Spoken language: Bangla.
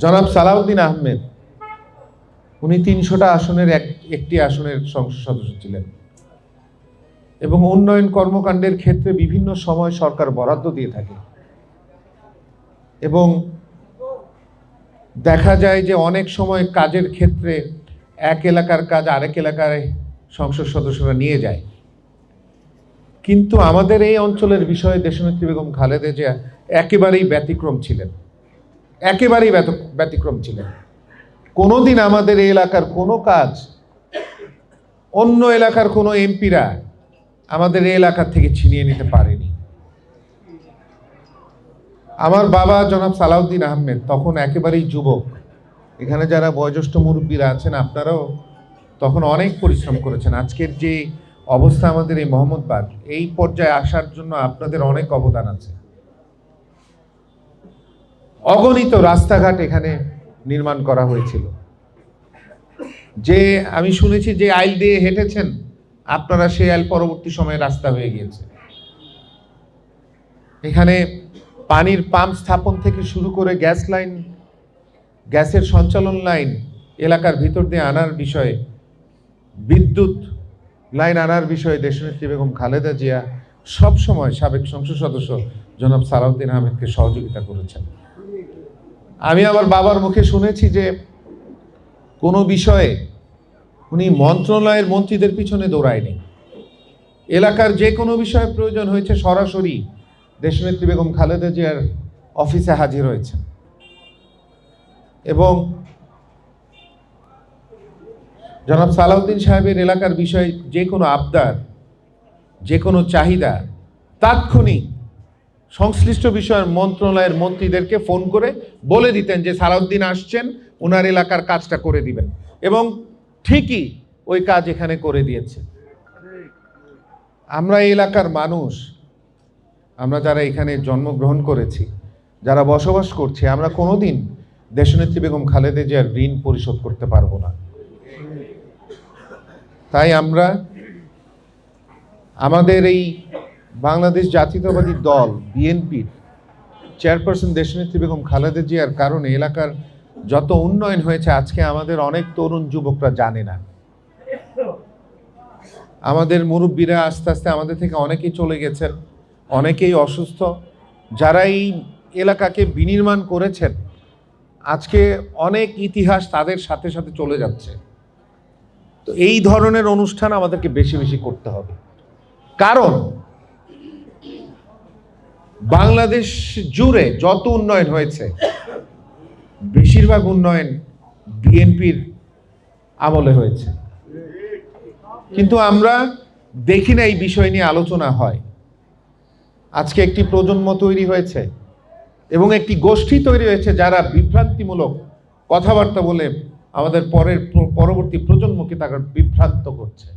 জনাব সালাউদ্দিন আহমেদ, উনি তিনশোটা আসনের এক, একটি আসনের সংসদ সদস্য ছিলেন। এবং উন্নয়ন কর্মকাণ্ডের ক্ষেত্রে বিভিন্ন সময় সরকার বরাদ্দ দিয়ে থাকে। এবং দেখা যায় যে অনেক সময় কাজের ক্ষেত্রে এক এলাকার কাজ আরেক এলাকায় সংসদ সদস্যরা নিয়ে যায়। কিন্তু আমাদের এই অঞ্চলের বিষয়ে দেশনেত্রী বেগম খালেদা জিয়া একেবারেই ব্যতিক্রম ছিলেন। একেবারেই ব্যত- ব্যতিক্রম ছিলেন। কোনোদিন আমাদের এই এলাকার কোনো কাজ, অন্য এলাকার কোনো এমপিরা আমাদের এই এলাকার থেকে ছিনিয়ে নিতে পারেনি। আমার বাবা জনাব সালাউদ্দিন আহমেদ তখন একেবারেই যুবক। এখানে যারা বয়োজ্যেষ্ঠ মুরব্বীরা আছেন, আপনারাও তখন অনেক পরিশ্রম করেছেন। আজকের যে অবস্থা আমাদের এই মোহাম্মদবাগ, এই পর্যায়ে আসার জন্য আপনাদের অনেক অবদান আছে। অগণিত রাস্তাঘাট এখানে নির্মাণ করা হয়েছিল। যে আমি শুনেছি যে আইল দিয়ে হেঁটেছেন, আপনারা সেই আইল পরবর্তী সময়ে রাস্তা হয়ে গিয়েছে। এখানে পানির পাম্প স্থাপন থেকে শুরু করে গ্যাস লাইন, গ্যাসের সঞ্চালন লাইন, এলাকার ভিতর দিয়ে আনার বিষয়ে, বিদ্যুৎ লাইন আনার বিষয়ে দেশনেত্রী বেগম খালেদা জিয়া সবসময় সাবেক সংসদ সদস্য জনাব সালাউদ্দিন আহমেদকে সহযোগিতা করেছেন। আমি আমার বাবার মুখে শুনেছি যে কোনো বিষয়ে উনি মন্ত্রণালয়ের মন্ত্রীদের পিছনে দৌড়ায়নি। এলাকার যে কোনো বিষয়ে প্রয়োজন হয়েছে সরাসরি দেশনেত্রী বেগম খালেদা জিয়ার অফিসে হাজির হয়েছেন এবং জনাব সালাউদ্দিন সাহেবের এলাকার বিষয়ে যে কোনো আবদার, যে কোনো চাহিদা, তাৎক্ষণিক সংশ্লিষ্ট বিষয়ের মন্ত্রণালয়ের মন্ত্রীদেরকে ফোন করে বলে দিতেন যে সালাউদ্দিন আসছেন ওনার এলাকার কাজটা করে দিবেন। এবং ঠিকই ওই কাজ এখানে করে দিয়েছে। আমরা এই এলাকার মানুষ, আমরা যারা এখানে জন্মগ্রহণ করেছি, যারা বসবাস করছি, আমরা কোনোদিন দেশনেত্রী বেগম খালেদা জিয়ার ঋণ পরিশোধ করতে পারব না। তাই আমরা আমাদের এই বাংলাদেশ জাতীয়তাবাদী দল বিএনপির চেয়ারপারসন দেশনেত্রী বেগম খালেদা জিয়ার কারণে এলাকার যত উন্নয়ন হয়েছে, আজকে আমাদের অনেক তরুণ যুবকরা জানে না। আমাদের মুরব্বীরা আস্তে আস্তে আমাদের থেকে অনেকেই চলে গেছেন, অনেকেই অসুস্থ। যারা এই এলাকাকে বিনির্মাণ করেছেন, আজকে অনেক ইতিহাস তাদের সাথে সাথে চলে যাচ্ছে। তো এই ধরনের অনুষ্ঠান আমাদেরকে বেশি বেশি করতে হবে। কারণ বাংলাদেশ জুড়ে যত উন্নয়ন হয়েছে, বেশিরভাগ উন্নয়ন বিএনপির আমলে হয়েছে। কিন্তু আমরা দেখি না এই বিষয় নিয়ে আলোচনা হয়। আজকে একটি প্রজন্ম তৈরি হয়েছে এবং একটি গোষ্ঠী তৈরি হয়েছে যারা বিভ্রান্তিমূলক কথাবার্তা বলে আমাদের পরের, পরবর্তী প্রজন্মকে তারা বিভ্রান্ত করছে।